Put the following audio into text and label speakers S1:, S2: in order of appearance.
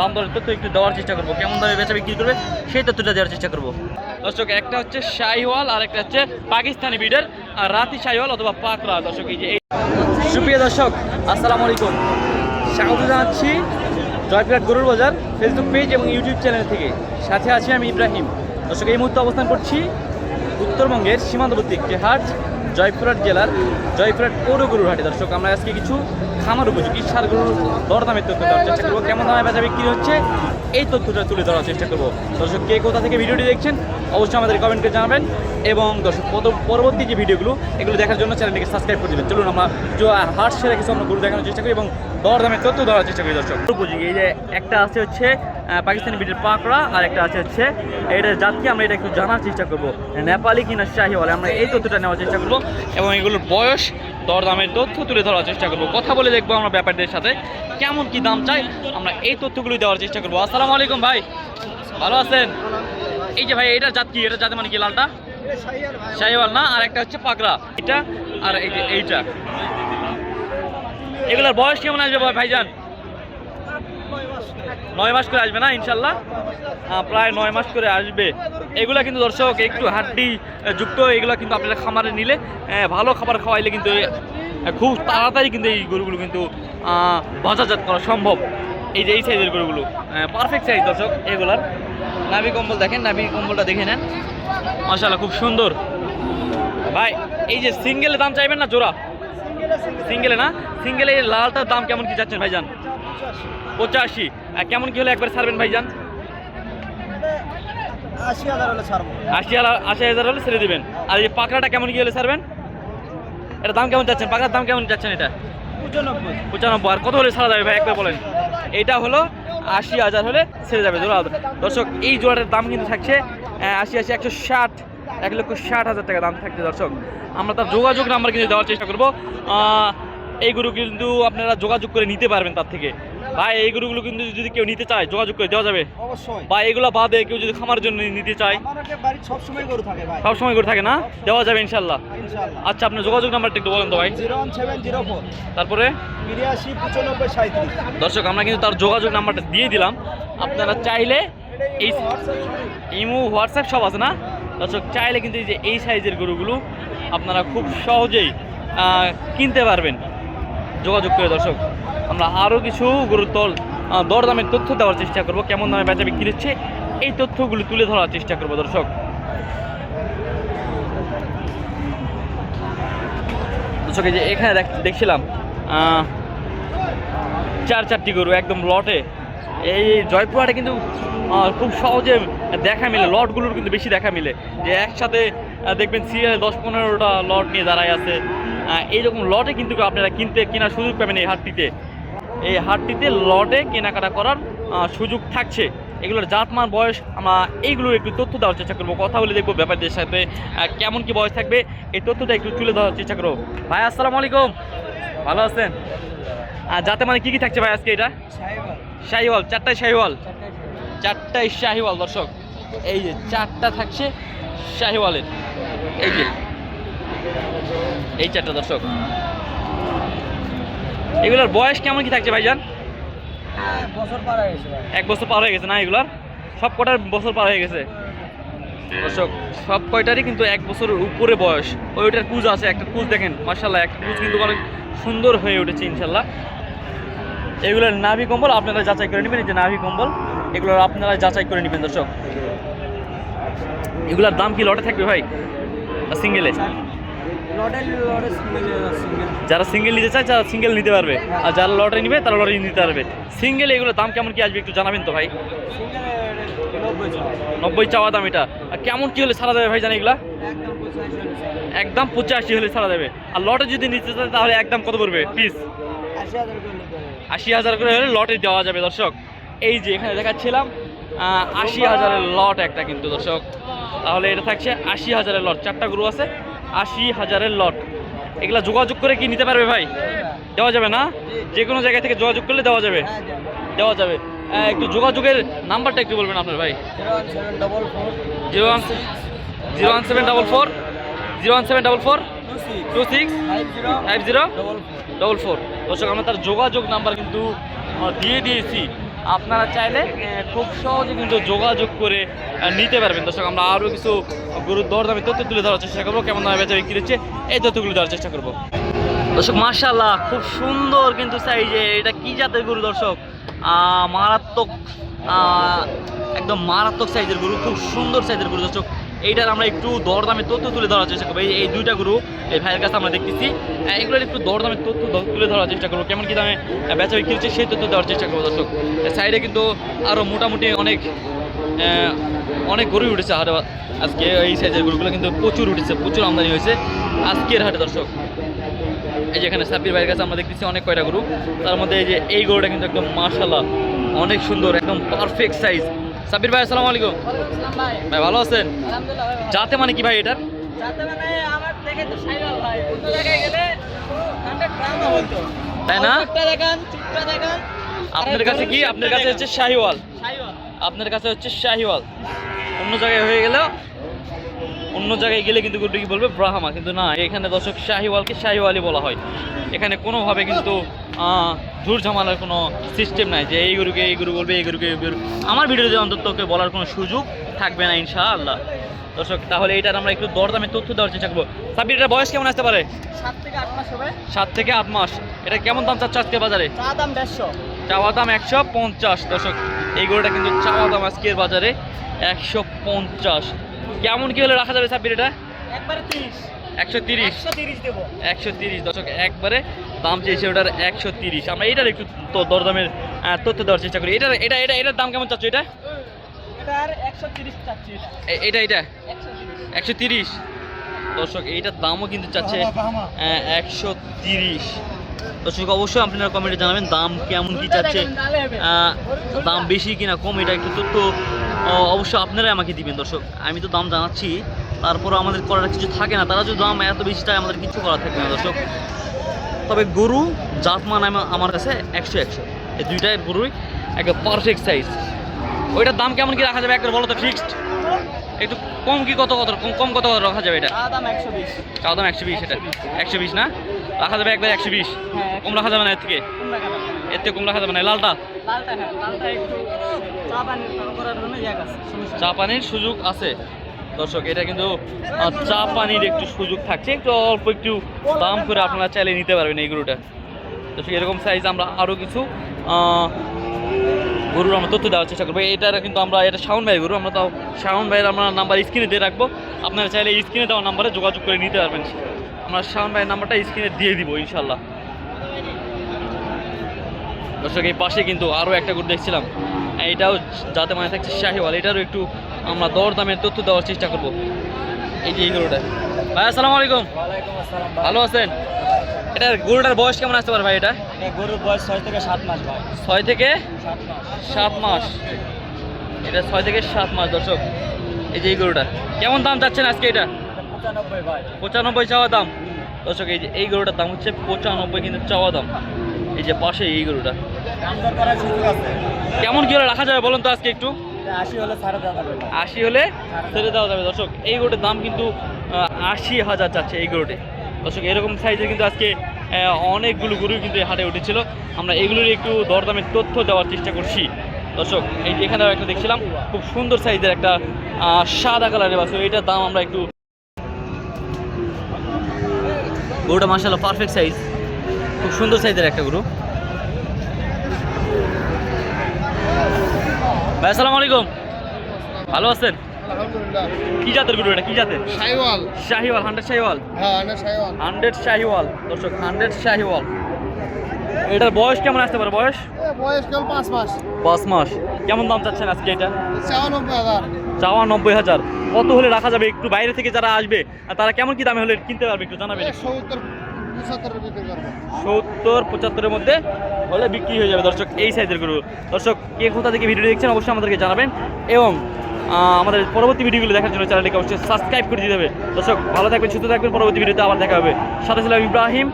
S1: দাম দরের তথ্য একটু দেওয়ার চেষ্টা করব। কেমন দামে বেচা বিক্রি করবে সেই তথ্যটা দেওয়ার চেষ্টা করব। দর্শক, একটা হচ্ছে শাহিওয়াল আর একটা হচ্ছে পাকিস্তানি বিডের আর রাতি শাহিওয়াল অথবা পাকড়া দর্শক, এই যে সুপ্রিয় দর্শক, আসসালামু আলাইকুম। স্বাগত জানাচ্ছি জয়পুরহাট গরুর বাজার ফেসবুক পেজ এবং ইউটিউব চ্যানেল থেকে। সাথে আছি আমি ইব্রাহিম। দর্শক, এই মুহূর্তে অবস্থান করছি উত্তরবঙ্গের সীমান্তবর্তী একটি হাট, জয়পুরহাট জেলার জয়পুরহাট পৌর গরুর হাটে। দর্শক, আমরা আজকে কিছু খামার উপযোগী। সার গরুর দরদামের তথ্য দেওয়ার চেষ্টা করব। কেমন দামে বেচা বিক্রি হচ্ছে? এই তথ্যটা তুলে ধরার চেষ্টা করব। দর্শক, কে কোথা থেকে ভিডিওটি দেখছেন, অবশ্যই আমাদের কমেন্ট জানাবেন। এবং দর্শক পরবর্তী যে ভিডিওগুলো, এগুলো দেখার জন্য চ্যানেলটিকে সাবস্ক্রাইব করে দেবেন। চলুন আমরা হাট সেরা কিছু আমরা গরু দেখানোর চেষ্টা করি এবং দরদামের তথ্য দেওয়ার চেষ্টা করি দর্শক। উপযোগী, এই যে একটা আছে হচ্ছে পাকিস্তানি বিটের পাকড়া, আর একটা আছে হচ্ছে, এটা জাতকে আমরা এটা একটু জানার চেষ্টা করব। নেপালি কিনা শাহিওয়াল, আমরা এই তথ্যটা নেওয়ার চেষ্টা করব। এবং এগুলোর বয়স দরদামের তথ্য তুলে ধরার চেষ্টা করব। কথা বলে দেখব আমরা ব্যাপারদের সাথে। কেমন কি দাম চাই, আমরা এই তথ্যগুলি দেওয়ার চেষ্টা করব। আসসালামু আলাইকুম ভাই। ভালো আছেন? এই যে ভাই, এটা জাত কি? এটা জাতে মানে কি লালটা? শাহিওয়াল না? আর একটা হচ্ছে পাকড়া এটা আর এই যে এইটা। এগুলোর বয়স কেমন আসবে ভাই- ভাইজান? নয় মাস করে আসবে না, ইনশাল্লাহ? প্রায় নয় মাস করে আসবে। এগুলা কিন্তু দর্শক, একটু হাড্ডি যুক্ত, এগুলো কিন্তু আপনারা খামারে নিলে ভালো খাবার খাওয়াইলে কিন্তু খুব তাড়াতাড়ি কিন্তু এই গরুগুলো কিন্তু বাজারজাত করা সম্ভব। এই যে এই সাইজের গরুগুলো পারফেক্ট সাইজ দর্শক, এগুলার। নাভি কম্বল দেখেন, নাভি কম্বলটা দেখে নেন। মাশাল্লাহ খুব সুন্দর। ভাই, এই যে সিঙ্গেলের দাম চাইবেন না জোড়া? সিঙ্গেলে না? সিঙ্গেলে লালটার দাম কেমন কি যাচ্ছেন ভাইজান? পঁচাশি। কেমন কি হলে একবার ছাড়বেন ভাইজান?
S2: আশি হাজার হলে ছাড়বো।
S1: আশি হাজার আশি হাজার হলে ছেড়ে দিবেন। আর এই পাকড়াটা কেমন কি হলে ছাড়বেন? এটা দাম কেমন যাচ্ছেন পাকড়ার দাম কেমন যাচ্ছেন এটা?
S2: পঁচানব্বই।
S1: পঁচানব্বই। আর কত হলে ছাড়া যাবে ভাই? একবার বলেন। এইটা হলো আশি হাজার হলে ছেড়ে যাবে জোড়া দর্শক এই জোড়াটার দাম কিন্তু থাকছে আশি আশি একশো ষাট এক লক্ষ ষাট হাজার টাকা দাম থাকছে দর্শক। আমরা তার যোগাযোগ নাম্বার কিন্তু দেওয়ার চেষ্টা করব। এই গরু কিন্তু আপনারা যোগাযোগ করে নিতে পারবেন তার থেকে। ভাই এই গরুগুলো কিন্তু যদি কেউ নিতে চায় যোগাযোগ করে দেওয়া যাবে।
S2: অবশ্যই।
S1: বা এগুলো বাদে কেউ যদি খামার জন্য নিতে চায়
S2: বাড়ির সবসময় গরু থাকে ভাই।
S1: সব সময় করে থাকে না? দেওয়া যাবে ইনশাল্লাহ।
S2: ইনশাআল্লাহ
S1: আচ্ছা আপনার যোগাযোগ নাম্বারটা একটু বলেন তো ভাই। তারপরে? দর্শক আমরা কিন্তু তার যোগাযোগ নাম্বারটা দিয়ে দিলাম। আপনারা চাইলে এই ইমো হোয়াটসঅ্যাপ সব আছে না? দর্শক চাইলে কিন্তু এই যে এই সাইজের গরুগুলো আপনারা খুব সহজেই কিনতে পারবেন। যোগাযোগ করে দর্শক, আমরা আরও কিছু গরুর দরদামের তথ্য দেওয়ার চেষ্টা করব। কেমন দামে বেচা বিক্রি হচ্ছে, এই তথ্যগুলো তুলে ধরার চেষ্টা করব দর্শক। দর্শক যে এখানে দেখ- দেখছিলাম চার চারটি গরু একদম লটে। এই জয়পুরহাটে কিন্তু খুব সহজে দেখা মিলে, লটগুলোর কিন্তু বেশি দেখা মিলে। যে একসাথে দেখবেন সিরিয়ালে দশ পনেরোটা লট নিয়ে দাঁড়ায় আছে। এইরকম লটে কিন্তু আপনারা কিনতে, কেনার সুযোগ পাবেন এই হাটটিতে। এই হাটটিতে লটে কেনাকাটা করার সুযোগ থাকছে। এগুলোর জাতমান, বয়স, আমরা এইগুলোর একটু তথ্য দেওয়ার চেষ্টা করব। কথা বলে দেখব ব্যাপারদের সাথে কেমন কি বয়স থাকবে। এই তথ্যটা একটু তুলে ধরার চেষ্টা করব। ভাই, আসসালামু আলাইকুম। ভালো আছেন? আর যাতে মানে কি কি থাকছে ভাই আজকে এটা? শাহিওয়াল। চারটায় শাহিওয়াল? চারটায় শাহিওয়াল, দর্শক। এই যে চারটা থাকছে শাহিওয়ালের। এই যে এই চারটা দর্শক। এগুলোর বয়স কেমন কি থাকছে ভাইজান?
S2: বছর পার গেছে
S1: এক বছর পার হয়ে গেছে না এগুলার? সব কটার বছর পার হয়ে গেছে? দর্শক সব কয়টারই কিন্তু এক বছরের উপরে বয়স। ওইটার কুজ আছে একটা কুজ দেখেন মার্শাল্লাহ একটা কুজ কিন্তু অনেক সুন্দর হয়ে উঠেছে ইনশাল্লাহ এগুলোর নাভি কম্বল আপনারা যাচাই করে নেবেন এই যে নাভি কম্বল এগুলোর আপনারা যাচাই করে নেবেন দর্শক। এগুলোর দাম কি লটে থাকবে ভাই? সিঙ্গেলে
S2: লডে লডে সিঙ্গেল সিঙ্গেল
S1: যারা সিঙ্গেল নিতে চায় তারা সিঙ্গেল নিতে পারবে। আর যারা লটে নিবে তারা লটে নিতে পারবে। সিঙ্গেল এগুলোর দাম কেমন কি আসবে একটু জানাবেন তো ভাই?
S2: নব্বই
S1: চাওয়া। দাম এটা। আর কেমন কি হলে ছাড়া যাবে ভাই জানি এগুলা?
S2: একদম পঁচাশি হলে
S1: ছাড়া যাবে আর লটে যদি নিতে চায় তাহলে একদম কত পড়বে? পিস?
S2: আশি হাজার করে
S1: হলে লটে দেওয়া যাবে দর্শক। এই যে এখানে দেখাচ্ছিলাম আশি হাজারের লট একটা কিন্তু দর্শক। তাহলে এটা থাকছে আশি হাজারের লট। চারটা গরু আছে। আশি হাজারের লট এগুলা যোগাযোগ করে কি নিতে পারবে ভাই দেওয়া যাবে না যে কোনো জায়গা থেকে যোগাযোগ করলে দেওয়া যাবে
S2: হ্যাঁ
S1: দেওয়া যাবে একটু যোগাযোগের নাম্বারটা একটু বলবেন আপনার ভাই
S2: zero one
S1: zero one seven double four zero one seven double four
S2: two six five zero double four
S1: দর্শক আমরা তার যোগাযোগ নাম্বার কিন্তু দিয়ে দিয়েছি আপনারা চাইলে খুব সহজে কিন্তু যোগাযোগ করে নিতে পারবেন। দর্শক, আমরা আরও কিছু গরুর দরদামি তথ্য তুলে ধরার চেষ্টা করব। কেমন দামে বেচা বিক্রি হচ্ছে, এই তথ্যগুলো দেওয়ার চেষ্টা করব। দর্শক মার্শাল্লাহ খুব সুন্দর কিন্তু সাইজে এটা কি জাতের গরু দর্শক? মারাত্মক একদম মারাত্মক সাইজের গরু, খুব সুন্দর সাইজের গরু দর্শক। এইটার আমরা একটু দরদামে তথ্য তুলে ধরার চেষ্টা করব। এই দুইটা গরু এই ভাইয়ের কাছে আমরা দেখতেছি। এগুলোর একটু দরদামে তথ্য তুলে ধরার চেষ্টা করব। কেমন কি দামে বেচা বিক্রি হচ্ছে সেই তথ্য দেওয়ার চেষ্টা করব দর্শক। সাইডে কিন্তু আরও মোটামুটি অনেক অনেক গরুই উঠেছে হাটে আজকে এই সাইজের গরুগুলো কিন্তু প্রচুর উঠেছে, প্রচুর আমদানি হয়েছে আজকের হাটে দর্শক। এই যে এখানে সাব্বির ভাইয়ের কাছে আমরা দেখতেছি অনেক কয়টা গরু তার মধ্যে এই যে এই গরুটা কিন্তু একদম মাশাল্লাহ অনেক সুন্দর, একদম পারফেক্ট সাইজ সাব্বির ভাই আসসালামু আলাইকুম।
S2: ভাই
S1: ভালো আছেন?
S2: আলহামদুলিল্লাহ
S1: যাতে মানে কি ভাই এটা
S2: যাতে মানে আমার দেখে তো সাইকেল ভাই। অন্য জায়গায় গেলে 100 গ্রাম বলতো।
S1: তাই না?
S2: অল্পটা দেখান চুপটা দেখান।
S1: আপনার কাছে কি? আপনার কাছে হচ্ছে শাহিওয়াল। আপনার কাছে হচ্ছে শাহিওয়াল। অন্য জায়গায় হয়ে গেলেও অন্য জায়গায় গেলে কিন্তু গরুটি কি বলবে ব্রাহ্মা। কিন্তু না এখানে দর্শক শাহিওয়ালকে শাহিওয়ালই বলা হয়। এখানে কোনোভাবে কিন্তু ঝুট ঝামেলার কোনো সিস্টেম নাই যে এই গরুকে এই গরু বলবে এই গরুকে এই গরু। আমার ভিডিওতে অন্তত তোকে বলার কোনো সুযোগ থাকবে না ইনশাআল্লাহ। দর্শক তাহলে এটার আমরা একটু দরদামে তথ্য দেওয়ার চেষ্টা করব। সাব্বির এটার বয়স কেমন আসতে পারে?
S2: 7 থেকে 8 মাস হবে।
S1: সাত থেকে আট মাস। এটা কেমন দাম চাচ্ছে আজকে বাজারে?
S2: দাম
S1: চাওয়া দাম একশো পঞ্চাশ। দর্শক এই গরুটা কিন্তু চাওয়া দাম আজকের বাজারে একশো পঞ্চাশ। কেমন কি হলে রাখা যাবে সাব্বির এটা?
S2: একবারে 30
S1: একশো তিরিশ।
S2: 130
S1: একশো তিরিশ। দর্শক একবারে দাম চেয়েছে ওটার একশো তিরিশ। আমরা এটার একটু দরদামের তথ্য দেওয়ার চেষ্টা করি। এটা এটা এটা এটার দাম কেমন চাচ্ছ এটা?
S2: এটার 130 চাচ্ছি এটা।
S1: এটা এটা?
S2: 130
S1: একশো তিরিশ। দর্শক এইটার দামও কিন্তু চাচ্ছে একশো তিরিশ। দর্শক অবশ্যই আপনারা কমেন্টে জানাবেন দাম কেমন কি চাচ্ছে দাম বেশি কিনা কম এটা একটু তথ্য অবশ্যই আপনারাই আমাকে দিবেন দর্শক। আমি তো দাম জানাচ্ছি তারপর আমাদের করার কিছু থাকে না তারা যদি দাম এত বেশি চায় আমাদের কিছু করার থাকে না দর্শক। তবে গরু জাতমান আমা- আমার কাছে একশো একশো। এই দুইটাই গরুই একটা পারফেক্ট সাইজ ওইটার দাম কেমন কি রাখা যাবে একবার বলো তো ফিক্সড একটু কম কি কত কত? কম কম কত কত রাখা যাবে এটা?
S2: চা দাম 120
S1: চাও দাম একশো বিশ এটা। একশো বিশ না? রাখা যাবে একবার একশো বিশ।
S2: হ্যাঁ
S1: কম রাখা যাবে না এর থেকে? এর থেকে কম রাখা যাবে না। লালটা?
S2: হ্যাঁ লালটা একটু চা ইয়ে
S1: পানির সুযোগ আছে। দর্শক এটা কিন্তু চা পানির একটু সুযোগ থাকছে। একটু অল্প একটু দাম করে আপনারা চাইলে নিতে পারবেন এই গরুটা। দর্শক এরকম সাইজ আমরা আরও কিছু গরুর আমরা তথ্য দেওয়ার চেষ্টা করব। এটা কিন্তু আমরা এটা শাওন ভাই গরু আমরা তাও শাওন ভাইয়ের আমরা নাম্বার স্ক্রিনে দিয়ে রাখব। আপনারা চাইলে স্ক্রিনে দেওয়া নাম্বারে যোগাযোগ করে নিতে পারবেন। আমরা শাওন ভাইয়ের নাম্বারটা স্ক্রিনে দিয়ে দিব ইনশাল্লাহ দর্শক এই পাশে কিন্তু আরও একটা গরু দেখছিলাম। এইটাও যাতে মানে থাকছে শাহিওয়াল এটারও একটু আমরা দর দামের তথ্য দেওয়ার চেষ্টা করব। এই যে এই গরুটা। ভাই আসসালামু আলাইকুম।
S2: আসসালাম
S1: ভালো আছেন? এটার গরুটার বয়স কেমন আসতে পারে ভাই এটা?
S2: এটা গরুর বয়স ছয় থেকে সাত মাস ভাই।
S1: ছয় থেকে
S2: সাত মাস।
S1: এটা ছয় থেকে সাত মাস দর্শক। এই যে এই গরুটা কেমন দাম চাচ্ছেন আজকে এটা?
S2: পঁচানব্বই ভাই।
S1: পঁচানব্বই চাওয়া দাম। দর্শক এই যে এই গরুটার দাম হচ্ছে পঁচানব্বই কিন্তু চাওয়া দাম। এই যে পাশে এই গরুটা। কেমন কি হলে রাখা যাবে বলুন তো আজকে একটু?
S2: আশি হলে ছাড়া দেওয়া যাবে
S1: আশি হলে ছেড়ে দেওয়া যাবে। দর্শক এই গরুটির দাম কিন্তু আশি হাজার যাচ্ছে এই গরুটি। দর্শক, এরকম সাইজের কিন্তু আজকে অনেকগুলো গরু কিন্তু হাটে উঠেছিল। আমরা এগুলোর একটু দরদামের তথ্য দেওয়ার চেষ্টা করছি। দর্শক, এই এখানেও একটা দেখছিলাম, খুব সুন্দর সাইজের একটা সাদা কালারের বাছুর। এটার দাম আমরা একটু গরুটা মাসাল্লাহ পারফেক্ট সাইজ খুব সুন্দর সাইজের একটা গরু। ভাই, আসসালামু আলাইকুম। ভালো আছেন?
S3: আলহামদুলিল্লাহ।
S1: কি জাতের গরু এটা? কি জাতের?
S3: সাইওয়াল
S1: শাহিওয়াল হান্ড্রেড শাহিওয়াল?
S3: হ্যাঁ না সাইওয়াল
S1: হান্ড্রেড শাহিওয়াল। দর্শক হান্ড্রেড শাহিওয়াল। এটার বয়স কেমন আসতে পারে? বয়স?
S3: বয়স কেবল পাঁচ মাস।
S1: পাঁচ মাস। কেমন দাম চাচ্ছেন আজকে এটা?
S3: চাওয়ানব্বই হাজার।
S1: হাজার। কত হলে রাখা যাবে? একটু বাইরে থেকে যারা আসবে আর তারা কেমন কি দামে হলে কিনতে পারবে একটু জানাবেন?
S3: সত্তর
S1: সত্তর পঁচাত্তরের মধ্যে হলে বিক্রি হয়ে যাবে দর্শক এই সাইজের গরু। দর্শক কে কোথা থেকে ভিডিও দেখছেন অবশ্যই আমাদেরকে জানাবেন। এবং আমাদের পরবর্তী ভিডিওগুলো দেখার জন্য চ্যানেলটিকে অবশ্যই সাবস্ক্রাইব করে দিতে হবে। দর্শক, ভালো থাকবেন, সুস্থ থাকবেন। পরবর্তী ভিডিওতে আবার দেখা হবে। সাথে ছিলাম ইব্রাহিম।